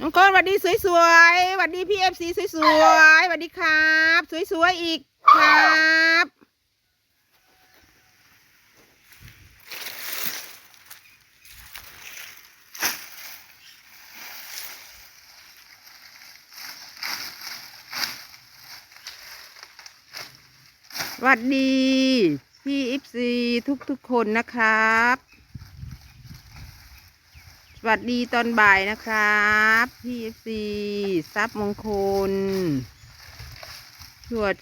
น้องโกนสวัสดีสวยๆสวัสดีพี่เอฟซีสวยๆสวัสดีครับ สวยๆอีกครับสวัสดี พี่เอฟซีทุกๆคนนะครับ วัสดีตอนบ่ายนะครับ พี่เอฟซีซับมงคล ช่วย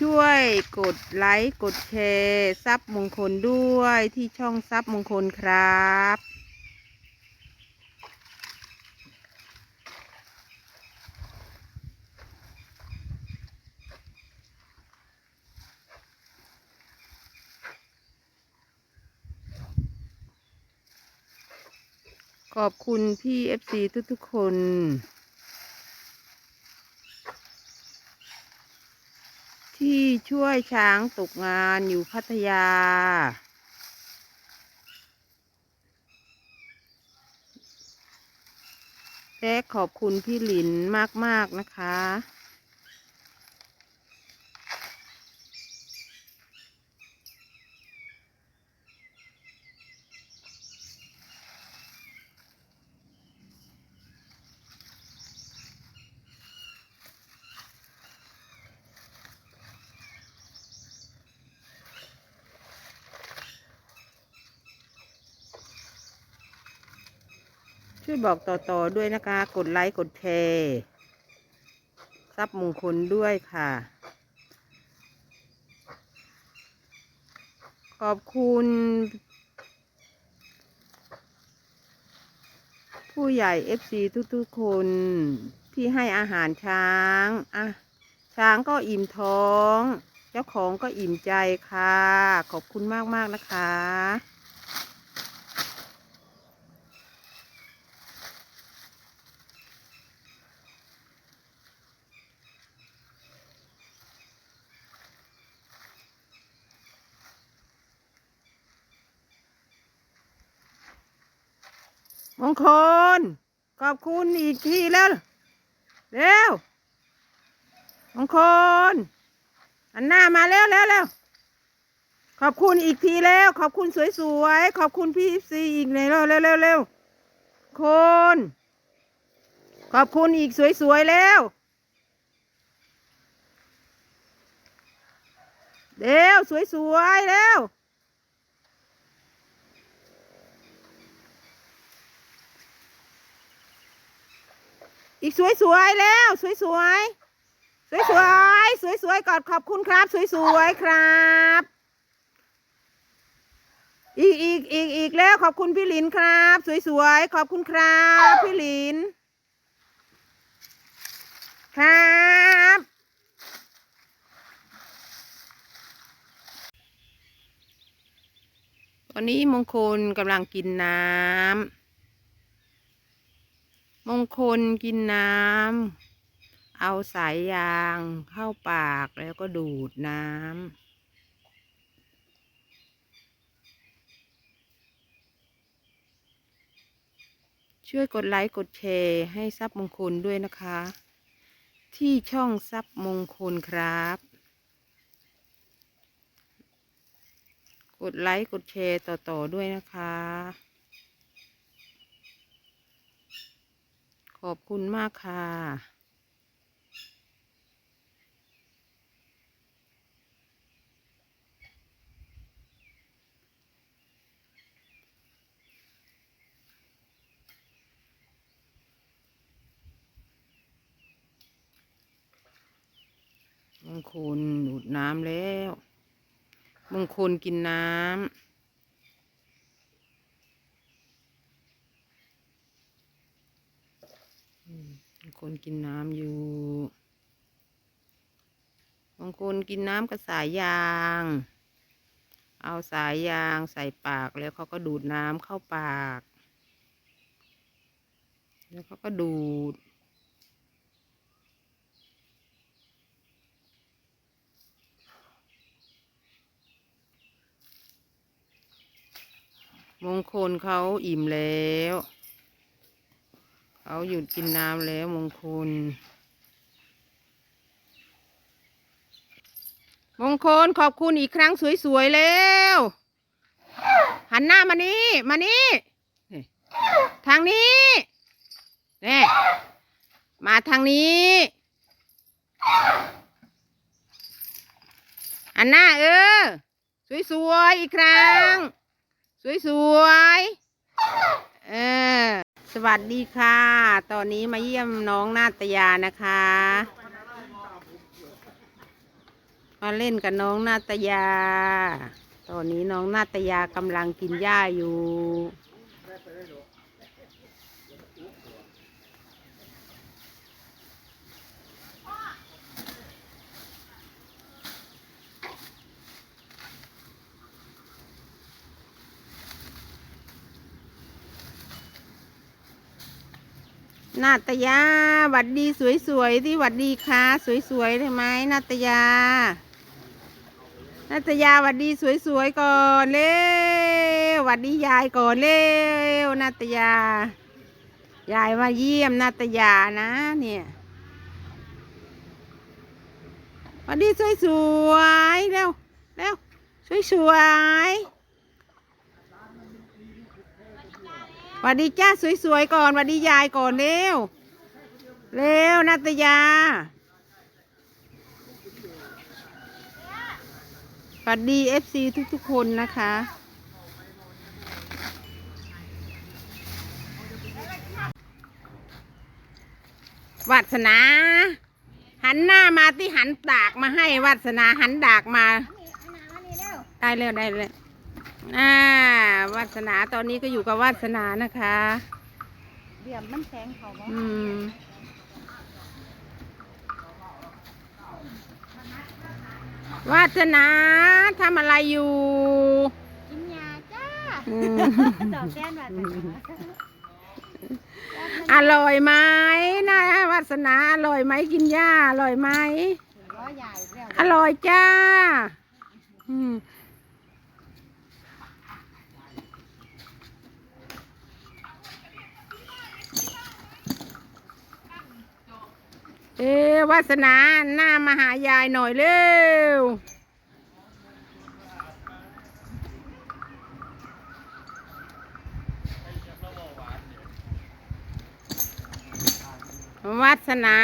ช่วยกดไลค์ กดแชร์ซับมงคลด้วยที่ช่องซับมงคลครับ ขอบคุณพี่เอฟซีทุกๆคน ที่ช่วยช้างตกงานอยู่พัทยา และขอบคุณพี่หลินมาก ๆ นะคะ ช่วยบอกต่อๆด้วยนะคะ กดไลค์กดแชร์ซับมงคลด้วยค่ะ ขอบคุณ ผู้ใหญ่ FC ทุกๆคนที่ให้อาหารช้างอะช้างก็อิ่มท้อง เจ้าของก็อิ่มใจค่ะ ขอบคุณมาก ๆ นะคะ มงคล ขอบคุณอีกทีแล้ว เร็ว มงคล อันหน้ามาแล้วแล้วแล้ว ขอบคุณอีกทีแล้ว ขอบคุณสวยๆ ขอบคุณพี่ซีอีกเลยเร็วเร็วเร็วเร็วคน ขอบคุณอีกสวยๆ แล้ว เร็วสวยๆ แล้ว อีกสวยสวยๆแล้วสวยสวยสวยสวยสวยสวยๆกอดขอบคุณครับ สวยสวยๆครับ อีกอีกอีกอีกแล้วขอบคุณพี่หลินครับ สวยสวยๆขอบคุณครับ พี่หลิน ครับตอนนี้มงคลกำลังกินน้ำ มงคลกินน้ำ เอาสายยางเข้าปากแล้วก็ดูดน้ำช่วยกดไลค์กดแชร์ให้ซับมงคลด้วยนะคะ ที่ช่องซับมงคลครับ กดไลค์กดแชร์ต่อ ๆ ด้วยนะคะ ขอบคุณมากค่ะ มงคลดูดน้ำแล้ว มงคลกินน้ำอืมมง คลกินน้ำอยู่มงคลกินน้ำกับสายยาง เอาสายยางใส่ปากแล้วเขาก็ดูดน้ำเข้าปาก แล้วเขาก็ดูดมงคลเขาอิ่มแล้ว เขาหยุดกินน้ำแล้วมงคล มงคลขอบคุณอีกครั้งสวยๆแล้ว หันหน้ามานี่ มานี่นี่ทางนี้นี่มาทางนี้หันหน้าเออ สวยๆอีกครั้ง สวยๆ สวัสดีค่ะ ตอนนี้มาเยี่ยมน้องนาตยานะคะ มาเล่นกับน้องนาตยา ตอนนี้น้องนาตยากำลังกินหญ้าอยู่ นาตยาหวัดดีสวยๆที่หวัดดีค่ะสวยๆได้ไหมนาตยานาตยาหวัดดีสวยๆก่อนเร็วหวัดดียายก่อนเร็วนาตยายายมาเยี่ยมนาตยานะเนี่ยหวัดดีสวยๆเร็วเร็วสวยๆ หวัดดีจ้าสวยๆก่อนหวัดดียายก่อนเร็ว เร็วนาตยาสวัสดีเอฟซีทุกๆคนนะคะวัสนา หันหน้ามาที่หันดากมาให้วัสนาหันดากมา ได้แล้วได้แล้ว อ่าวาสนาตอนนี้ก็อยู่กับวาสนานะคะ เดี๋ยวมันแสงเขาบ่อืม วาสนาทำอะไรอยู่กินยาจ้าอืมดอกแก้นว่าแต่อร่อยไหมนะวาสนาอร่อยไหมกินหญ้าอร่อยไหม ร้อยใหญ่แล้วอร่อยจ้า อืม เอวาสนาหน้ามาหายายหน่อยเร็ววาสนา